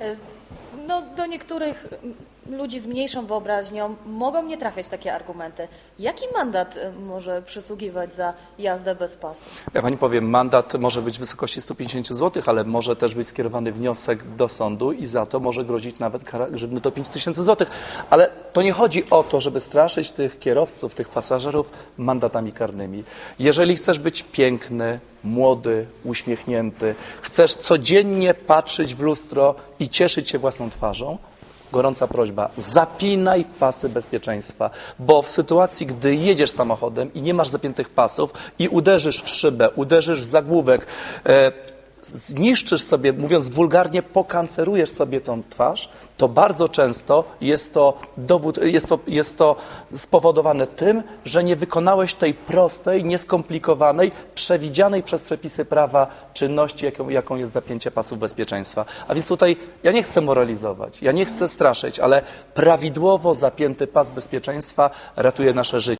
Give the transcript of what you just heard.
E, No, do niektórych ludzi z mniejszą wyobraźnią mogą nie trafiać takie argumenty. Jaki mandat e, może przysługiwać za jazdę bez pasu? Ja pani powiem, mandat może być w wysokości 150 zł, ale może też być skierowany wniosek do sądu i za to może grozić nawet kara grzywny do 5 tysięcy złotych. Ale to nie chodzi o to, żeby straszyć tych kierowców, tych pasażerów mandatami karnymi. Jeżeli chcesz być piękny, młody, uśmiechnięty, chcesz codziennie patrzeć w lustro i cieszyć się własną twarzą, gorąca prośba, zapinaj pasy bezpieczeństwa, bo w sytuacji, gdy jedziesz samochodem i nie masz zapiętych pasów i uderzysz w szybę, uderzysz w zagłówek, e, zniszczysz sobie, mówiąc wulgarnie, pokancerujesz sobie tą twarz, to bardzo często jest to dowód, jest to, jest to spowodowane tym, że nie wykonałeś tej prostej, nieskomplikowanej, przewidzianej przez przepisy prawa czynności, jaką, jaką jest zapięcie pasów bezpieczeństwa. A więc tutaj ja nie chcę moralizować, ja nie chcę straszyć, ale prawidłowo zapięty pas bezpieczeństwa ratuje nasze życie.